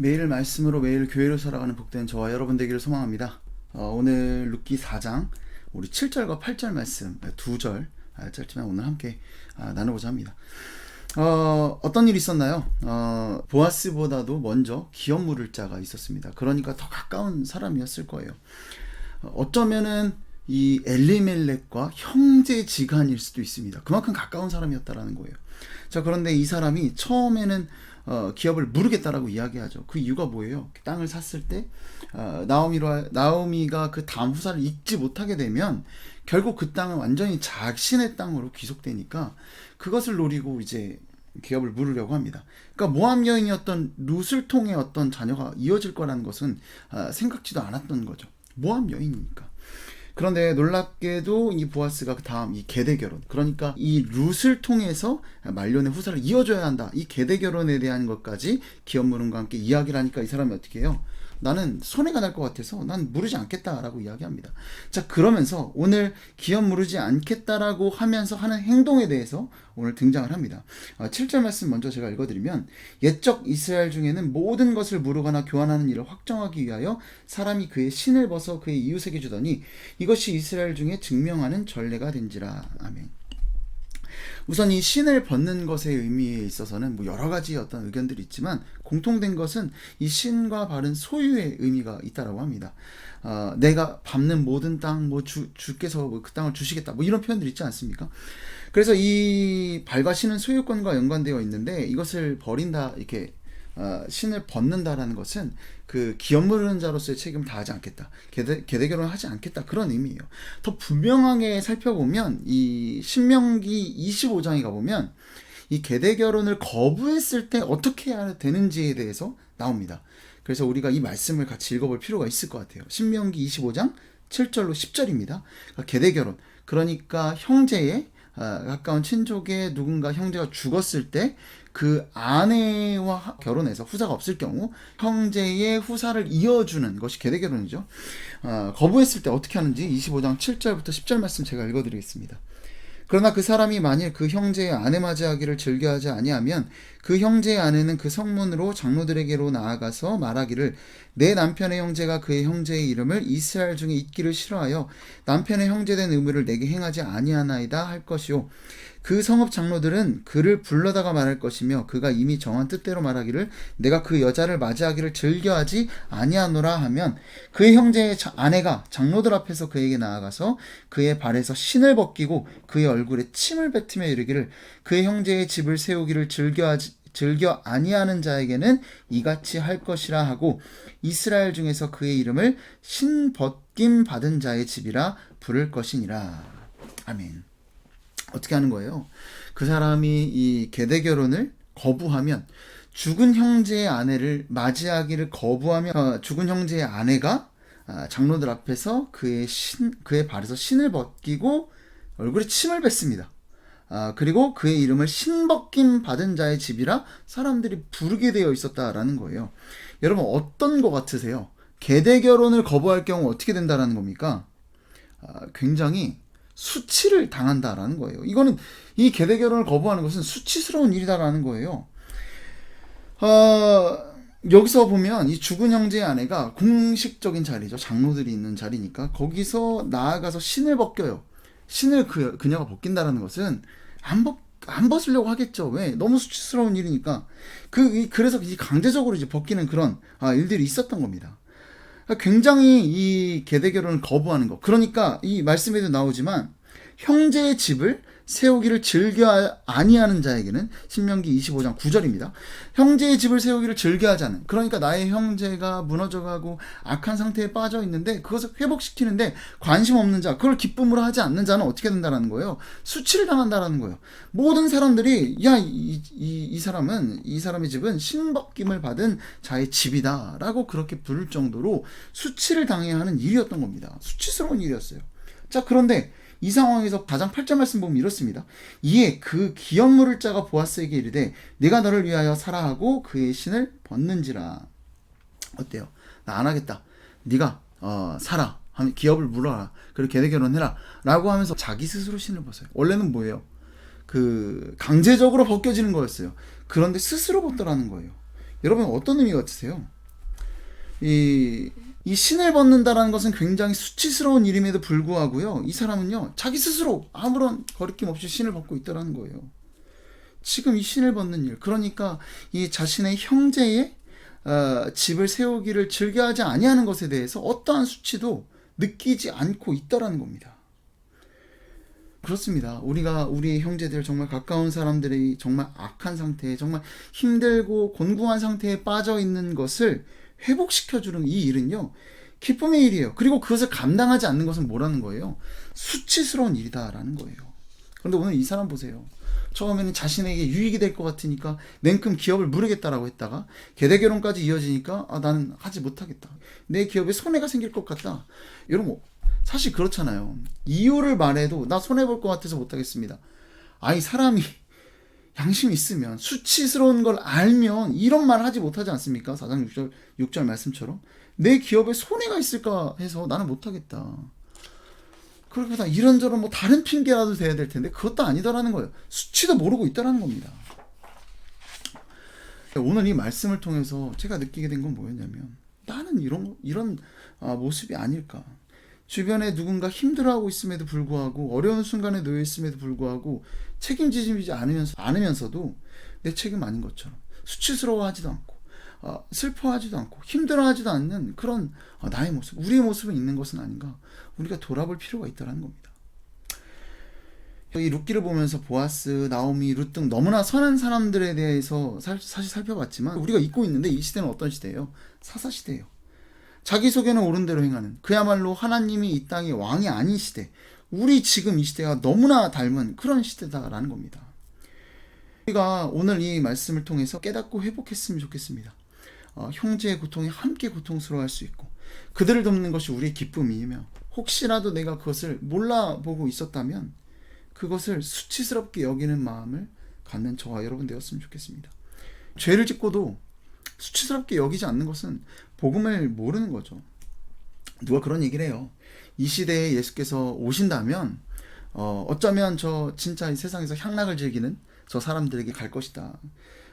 매일 말씀으로 매일 교회로 살아가는 복된 저와 여러분 되기를 소망합니다. 어, 오늘 룻기 4장 우리 7절과 8절 말씀 두절 아, 짧지만 오늘 함께 아, 나누고자 합니다. 어, 어떤 일이 있었나요? 어, 보아스보다도 먼저 기업 물을 자가 있었습니다. 그러니까 더 가까운 사람이었을 거예요. 어, 어쩌면은 이 엘리멜렉과 형제지간일 수도 있습니다. 그만큼 가까운 사람이었다라는 거예요. 자, 그런데 이 사람이 처음에는 어, 기업을 무르겠다라고 이야기하죠. 그 이유가 뭐예요? 땅을 샀을 때 어, 나오미로 나오미가 그 다음 후사를 잊지 못하게 되면 결국 그 땅은 완전히 자신의 땅으로 귀속되니까 그것을 노리고 이제 기업을 물으려고 합니다. 그러니까 모함 여인이었던 룻을 통해 어떤 자녀가 이어질 거라는 것은 아, 생각지도 않았던 거죠. 모함 여인이니까. 그런데 놀랍게도 이 보아스가 그 다음 이 계대 결혼. 그러니까 이 룻을 통해서 말년의 후사를 이어줘야 한다. 이 계대 결혼에 대한 것까지 기업 물음과 함께 이야기를 하니까 이 사람이 어떻게 해요 나는 손해가 날 것 같아서 난 무르지 않겠다라고 이야기합니다. 자 그러면서 오늘 기업 무르지 않겠다라고 하면서 하는 행동에 대해서 오늘 등장을 합니다. 7절 말씀 먼저 제가 읽어드리면 옛적 이스라엘 중에는 모든 것을 무르거나 교환하는 일을 확정하기 위하여 사람이 그의 신을 벗어 그의 이웃에게 주더니 이것이 이스라엘 중에 증명하는 전례가 된지라. 아멘. 우선 이 신을 벗는 것의 의미에 있어서는 뭐 여러 가지 어떤 의견들이 있지만 공통된 것은 이 신과 바른 소유의 의미가 있다라고 합니다. 어, 내가 밟는 모든 땅, 뭐 주, 주께서 뭐 그 땅을 주시겠다, 뭐 이런 표현들 있지 않습니까? 그래서 이 발과 신은 소유권과 연관되어 있는데 이것을 버린다 이렇게 어, 신을 벗는다라는 것은 그 기업 물는 자로서의 책임을 다하지 않겠다. 계대, 계대 결혼을 하지 않겠다. 그런 의미예요. 더 분명하게 살펴보면 이 신명기 25장에 가보면 이 계대 결혼을 거부했을 때 어떻게 해야 되는지에 대해서 나옵니다. 그래서 우리가 이 말씀을 같이 읽어볼 필요가 있을 것 같아요. 신명기 25장 7절로 10절입니다. 그러니까 계대 결혼. 그러니까 형제의 아, 가까운 친족의 누군가 형제가 죽었을 때 그 아내와 결혼해서 후사가 없을 경우 형제의 후사를 이어주는 것이 계대 결혼이죠. 어, 거부했을 때 어떻게 하는지 25장 7절부터 10절 말씀 제가 읽어드리겠습니다. 그러나 그 사람이 만일 그 형제의 아내 맞이하기를 즐겨하지 아니하면 그 형제의 아내는 그 성문으로 장로들에게로 나아가서 말하기를 내 남편의 형제가 그의 형제의 이름을 이스라엘 중에 잊기를 싫어하여 남편의 형제된 의무를 내게 행하지 아니하나이다 할 것이요 그 성읍 장로들은 그를 불러다가 말할 것이며 그가 이미 정한 뜻대로 말하기를 내가 그 여자를 맞이하기를 즐겨하지 아니하노라 하면 그의 형제의 아내가 장로들 앞에서 그에게 나아가서 그의 발에서 신을 벗기고 그의 얼굴에 침을 뱉으며 이르기를 그의 형제의 집을 세우기를 즐겨하지 즐겨 아니하는 자에게는 이같이 할 것이라 하고 이스라엘 중에서 그의 이름을 신 벗김 받은 자의 집이라 부를 것이니라. 아멘. 어떻게 하는 거예요? 그 사람이 이 계대 결혼을 거부하면 죽은 형제의 아내를 맞이하기를 거부하면 어, 죽은 형제의 아내가 아, 장로들 앞에서 그의 신 그의 발에서 신을 벗기고 얼굴에 침을 뱉습니다. 아, 그리고 그의 이름을 신벗김 받은 자의 집이라 사람들이 부르게 되어 있었다라는 거예요. 여러분 어떤 것 같으세요? 계대 결혼을 거부할 경우 어떻게 된다라는 겁니까? 아, 굉장히 수치를 당한다라는 거예요. 이거는 이 계대 결혼을 거부하는 것은 수치스러운 일이다라는 거예요. 어, 여기서 보면 이 죽은 형제의 아내가 공식적인 자리죠. 장로들이 있는 자리니까 거기서 나아가서 신을 벗겨요. 신을 그, 그녀가 벗긴다라는 것은 안 벗, 안 벗으려고 하겠죠. 왜? 너무 수치스러운 일이니까. 그, 그래서 강제적으로 이제 벗기는 그런 아, 일들이 있었던 겁니다. 굉장히 이 계대 결혼을 거부하는 거. 그러니까 이 말씀에도 나오지만 형제의 집을 세우기를 즐겨 아니하는 자에게는 신명기 25장 9절입니다. 형제의 집을 세우기를 즐겨하지 않은 그러니까 나의 형제가 무너져가고 악한 상태에 빠져 있는데 그것을 회복시키는데 관심 없는 자 그걸 기쁨으로 하지 않는 자는 어떻게 된다라는 거예요. 수치를 당한다라는 거예요. 모든 사람들이 야이 이, 이 사람은 이 사람의 집은 신벗김을 받은 자의 집이다라고 그렇게 부를 정도로 수치를 당해야 하는 일이었던 겁니다. 수치스러운 일이었어요. 자 그런데 이 상황에서 가장 8절 말씀 보면 이렇습니다. 이에 그 기업 물을 자가 보아스에게 이르되 내가 너를 위하여 살아 하고 그의 신을 벗는지라. 어때요? 나 안 하겠다. 네가 어, 살아. 기업을 물어라. 그리고 계대 결혼해라. 라고 하면서 자기 스스로 신을 벗어요. 원래는 뭐예요? 그 강제적으로 벗겨지는 거였어요. 그런데 스스로 벗더라는 거예요. 여러분 어떤 의미 같으세요? 이, 이 신을 벗는다라는 것은 굉장히 수치스러운 일임에도 불구하고요. 이 사람은요, 자기 스스로 아무런 거리낌 없이 신을 벗고 있다라는 거예요. 지금 이 신을 벗는 일, 그러니까 이 자신의 형제의 어, 집을 세우기를 즐겨하지 아니하는 것에 대해서 어떠한 수치도 느끼지 않고 있다라는 겁니다. 그렇습니다. 우리가 우리 형제들 정말 가까운 사람들이 정말 악한 상태에 정말 힘들고 곤궁한 상태에 빠져 있는 것을 회복시켜주는 이 일은요. 기쁨의 일이에요. 그리고 그것을 감당하지 않는 것은 뭐라는 거예요? 수치스러운 일이다라는 거예요. 그런데 오늘 이 사람 보세요. 처음에는 자신에게 유익이 될 것 같으니까 냉큼 기업을 무르겠다라고 했다가 계대 결혼까지 이어지니까 아 나는 하지 못하겠다. 내 기업에 손해가 생길 것 같다. 여러분 사실 그렇잖아요. 이유를 말해도 나 손해 볼 것 같아서 못하겠습니다. 아니 사람이 양심 있으면 수치스러운 걸 알면 이런 말 하지 못하지 않습니까? 4장 6절 6절 말씀처럼 내 기업에 손해가 있을까 해서 나는 못하겠다. 그러다 이런저런 뭐 다른 핑계라도 돼야 될 텐데 그것도 아니더라는 거예요. 수치도 모르고 있다라는 겁니다. 오늘 이 말씀을 통해서 제가 느끼게 된 건 뭐였냐면 나는 이런 이런 아, 모습이 아닐까. 주변에 누군가 힘들어하고 있음에도 불구하고 어려운 순간에 놓여 있음에도 불구하고 책임지지 않으면서 않으면서도 내 책임 아닌 것처럼 수치스러워하지도 않고 어, 슬퍼하지도 않고 힘들어하지도 않는 그런 어, 나의 모습, 우리의 모습은 있는 것은 아닌가 우리가 돌아볼 필요가 있다는 겁니다. 이 룻기를 보면서 보아스, 나오미, 룻 등 너무나 선한 사람들에 대해서 사, 사실 살펴봤지만 우리가 잊고 있는데 이 시대는 어떤 시대예요? 사사 시대예요. 자기 소개는 옳은 대로 행하는 그야말로 하나님이 이 땅의 왕이 아닌 시대. 우리 지금 이 시대가 너무나 닮은 그런 시대다라는 겁니다. 우리가 오늘 이 말씀을 통해서 깨닫고 회복했으면 좋겠습니다. 어, 형제의 고통에 함께 고통스러워할 수 있고 그들을 돕는 것이 우리의 기쁨이며 혹시라도 내가 그것을 몰라보고 있었다면 그것을 수치스럽게 여기는 마음을 갖는 저와 여러분 되었으면 좋겠습니다. 죄를 짓고도 수치스럽게 여기지 않는 것은 복음을 모르는 거죠. 누가 그런 얘기를 해요. 이 시대에 예수께서 오신다면 어, 어쩌면 저 진짜 이 세상에서 향락을 즐기는 저 사람들에게 갈 것이다.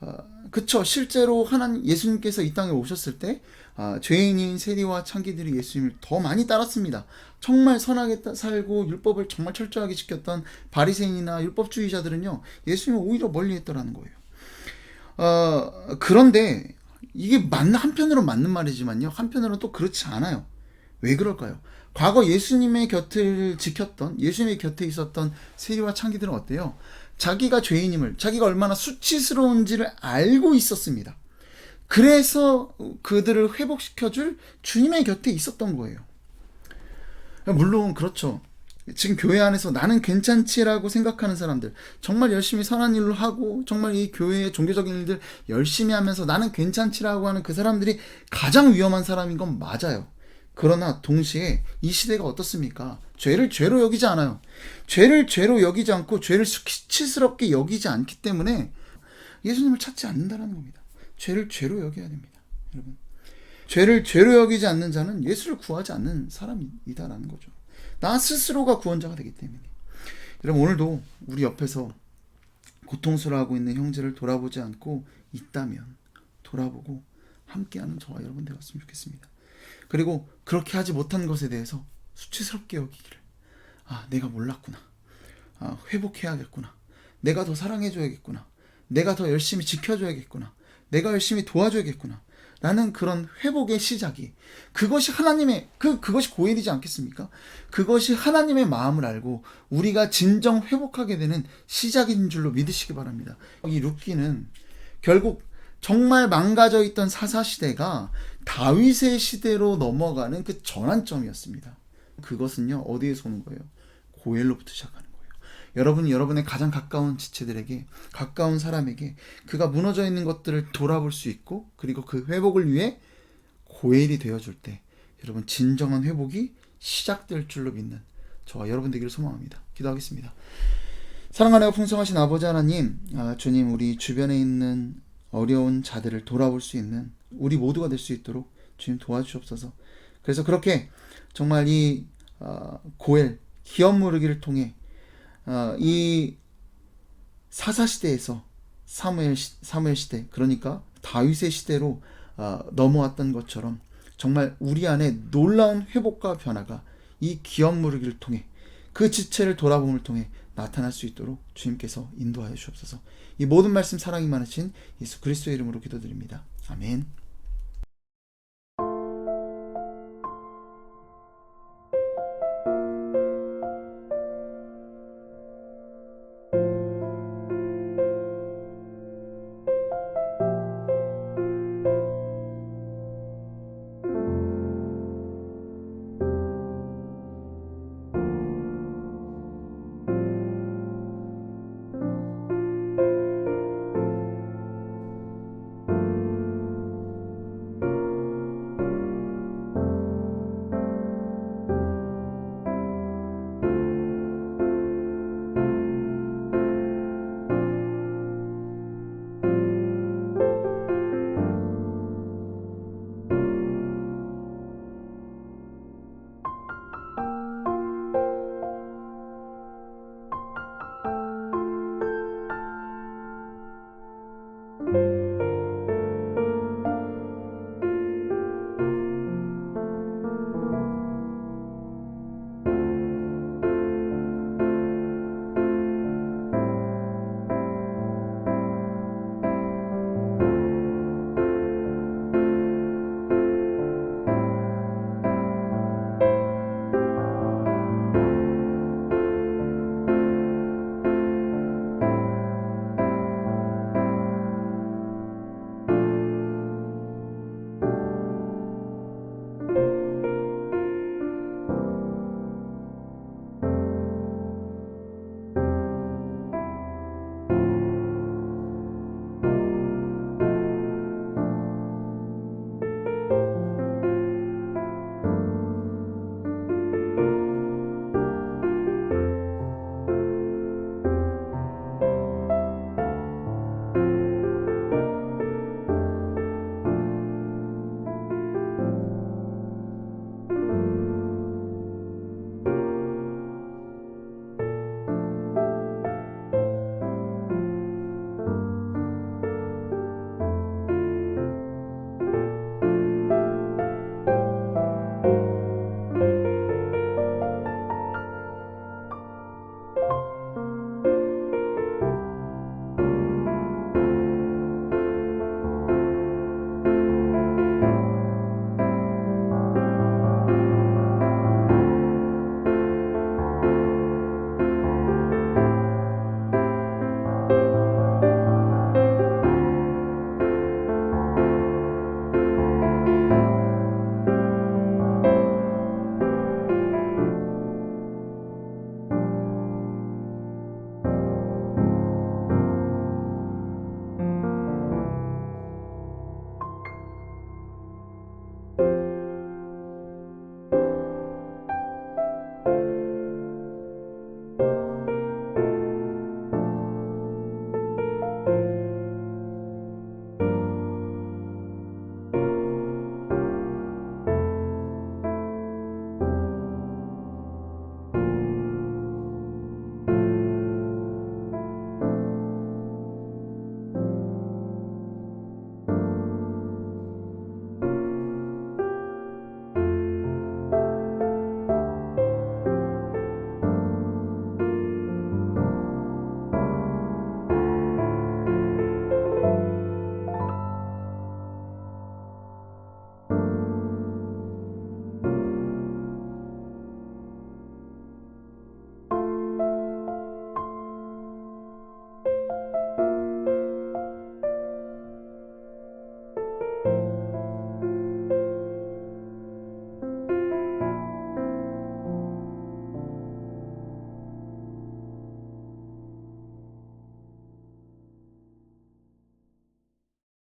어, 그쵸. 실제로 하나님 예수님께서 이 땅에 오셨을 때 아, 죄인인 세리와 창기들이 예수님을 더 많이 따랐습니다. 정말 선하게 살고 율법을 정말 철저하게 지켰던 바리새인이나 율법주의자들은요 예수님을 오히려 멀리 했더라는 거예요. 어, 그런데 이게 맞는 한편으로 맞는 말이지만요 한편으로는 또 그렇지 않아요. 왜 그럴까요? 과거 예수님의 곁을 지켰던 예수님의 곁에 있었던 세리와 창기들은 어때요? 자기가 죄인임을 자기가 얼마나 수치스러운지를 알고 있었습니다. 그래서 그들을 회복시켜줄 주님의 곁에 있었던 거예요. 물론 그렇죠. 지금 교회 안에서 나는 괜찮지라고 생각하는 사람들, 정말 열심히 선한 일로 하고, 정말 이 교회의 종교적인 일들 열심히 하면서 나는 괜찮지라고 하는 그 사람들이 가장 위험한 사람인 건 맞아요. 그러나 동시에 이 시대가 어떻습니까? 죄를 죄로 여기지 않아요. 죄를 죄로 여기지 않고 죄를 수치스럽게 여기지 않기 때문에 예수님을 찾지 않는다는 겁니다. 죄를 죄로 여겨야 됩니다. 여러분. 죄를 죄로 여기지 않는 자는 예수를 구하지 않는 사람이다라는 거죠. 나 스스로가 구원자가 되기 때문에. 여러분 오늘도 우리 옆에서 고통스러워하고 있는 형제를 돌아보지 않고 있다면 돌아보고 함께하는 저와 여러분 되었으면 좋겠습니다. 그리고 그렇게 하지 못한 것에 대해서 수치스럽게 여기기를 아 내가 몰랐구나 아 회복해야겠구나 내가 더 사랑해줘야겠구나 내가 더 열심히 지켜줘야겠구나 내가 열심히 도와줘야겠구나 라는 그런 회복의 시작이 그것이 하나님의 그 그것이 고일이지 않겠습니까? 그것이 하나님의 마음을 알고 우리가 진정 회복하게 되는 시작인 줄로 믿으시기 바랍니다. 이 룻기는 결국 정말 망가져 있던 사사 시대가 다윗의 시대로 넘어가는 그 전환점이었습니다. 그것은요 어디에서 오는 거예요? 고엘로부터 시작하는. 여러분이 여러분의 가장 가까운 지체들에게 가까운 사람에게 그가 무너져 있는 것들을 돌아볼 수 있고 그리고 그 회복을 위해 고엘이 되어줄 때 여러분 진정한 회복이 시작될 줄로 믿는 저와 여러분 되기를 소망합니다. 기도하겠습니다. 사랑하는 풍성하신 아버지 하나님, 아, 주님 우리 주변에 있는 어려운 자들을 돌아볼 수 있는 우리 모두가 될 수 있도록 주님 도와주옵소서. 그래서 그렇게 정말 이 어, 고엘 기업 무르기를 통해 어, 이 사사 시대에서 사무엘 시, 사무엘 시대 그러니까 다윗의 시대로 어, 넘어왔던 것처럼 정말 우리 안에 놀라운 회복과 변화가 이 기억 무르기를 통해 그 지체를 돌아봄을 통해 나타날 수 있도록 주님께서 인도하여 주옵소서. 이 모든 말씀 사랑이 많으신 예수 그리스도의 이름으로 기도드립니다. 아멘.